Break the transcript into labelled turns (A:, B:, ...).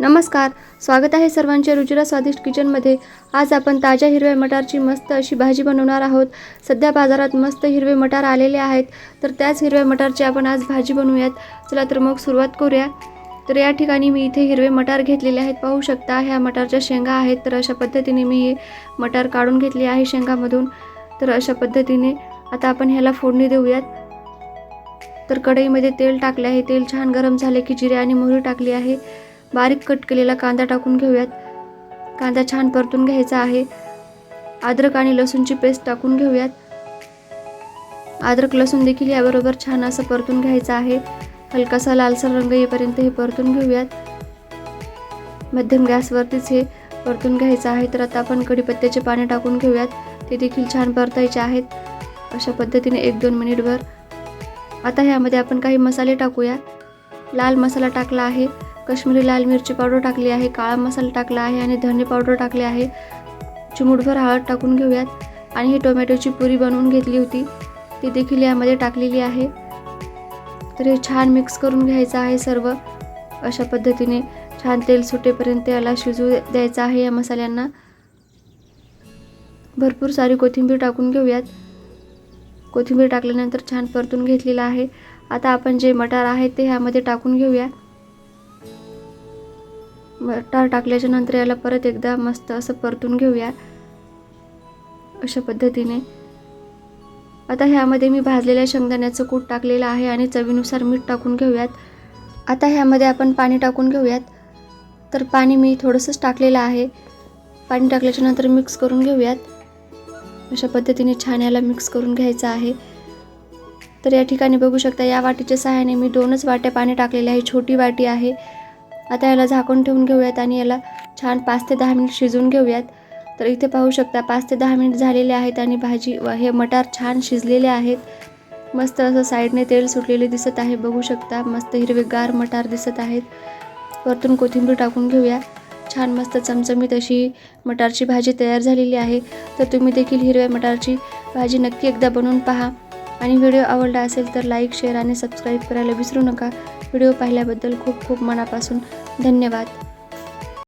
A: नमस्कार स्वागत आहे सर्वांचे रुचिरा स्वादिष्ट किचनमध्ये. आज आपण ताज्या हिरव्या मटारची मस्त अशी भाजी बनवणार आहोत. सध्या बाजारात मस्त हिरवे मटार आलेले आहेत. तर त्याच हिरव्या मटारची आपण आज भाजी बनवूयात. चला तर मग सुरुवात करूया. तर या ठिकाणी मी इथे हिरवे मटार घेतलेले आहेत. पाहू शकता ह्या मटारच्या शेंगा आहेत. तर अशा पद्धतीने मी हे मटार काढून घेतले आहे शेंगामधून. तर अशा पद्धतीने आता आपण ह्याला फोडणी देऊयात. तर कढईमध्ये तेल टाकले आहे. तेल छान गरम झाले की जिरे आणि मोहरी टाकली आहे. बारीक कट केलेला कांदा टाकून घेऊयात. कांदा छान परतून घ्यायचा आहे. अद्रक आणि लसूणची पेस्ट टाकून घेऊयात. अद्रक लसूण देखील याबरोबर छान असं परतून घ्यायचं आहे. हलकासा लालसर रंग येईपर्यंत हे परतून घेऊयात. मध्यम गॅसवरतीच हे परतून घ्यायचं आहे. तर आता आपण कढीपत्त्याचे पाणी टाकून घेऊयात. ते देखील छान परतायचे आहेत. अशा पद्धतीने एक दोन मिनिटभर. आता ह्यामध्ये आपण काही मसाले टाकूया. लाल मसाला टाकला आहे. कश्मीरी लाल मिरची पावडर टाकली आहे काळा मसाला टाकला आहे आणि धने पावडर टाकले आहे. चिमूटभर हळद टाकून घेऊयात. आणि ही टोमॅटोची पुरी बनवून घेतली होती. ती देखील यामध्ये टाकलेली आहे. तर हे छान मिक्स करून घ्यायचं आहे सर्व. अशा पद्धतीने छान तेल सुटेपर्यंत याला शिजू द्यायचं आहे या मसाल्यांना. भरपूर सारी कोथिंबीर टाकून घेऊयात. कोथिंबीर टाकल्यानंतर छान परतून घेतलेलं आहे. आता आपण जे मटार आहे ते ह्यामध्ये टाकून घेऊया. मटार टाकल्याच्या नंतर याला परत एकदा मस्त असं परतून घेऊया अशा पद्धतीने. आता ह्यामध्ये मी भाजलेल्या शेंगदाण्याचं कूट टाकलेलं आहे आणि चवीनुसार मीठ टाकून घेऊयात. आता ह्यामध्ये आपण पाणी टाकून घेऊयात. तर पाणी मी थोडंसंच टाकलेलं आहे. पाणी टाकल्याच्या नंतर मिक्स करून घेऊयात. अशा पद्धतीने छान याला मिक्स करून घ्यायचं आहे. तर या ठिकाणी बघू शकता या वाटीच्या सहाय्याने मी दोनच वाट्या पाणी टाकलेले आहे. छोटी वाटी आहे. आता याला झाकून ठेवून घेऊयात आणि याला छान पाच ते दहा मिनिट शिजवून घेऊयात. तर इथे पाहू शकता पाच ते दहा मिनिट झालेले आहेत आणि भाजी व हे मटार छान शिजलेले आहेत. मस्त असं साईडने तेल सुटलेले दिसत आहे. बघू शकता मस्त हिरवेगार मटार दिसत आहेत. वरतून कोथिंबीर टाकून घेऊया. छान मस्त चमचमीत अशी मटारची भाजी तयार झालेली आहे. तर तुम्ही देखील हिरव्या मटारची भाजी नक्की एकदा बनवून पहा. आणि व्हिडिओ आवडला असेल तर लाईक शेअर आणि सबस्क्राईब करायला विसरू नका. व्हिडिओ पाहिल्याबद्दल खूप खूप मनापासून धन्यवाद.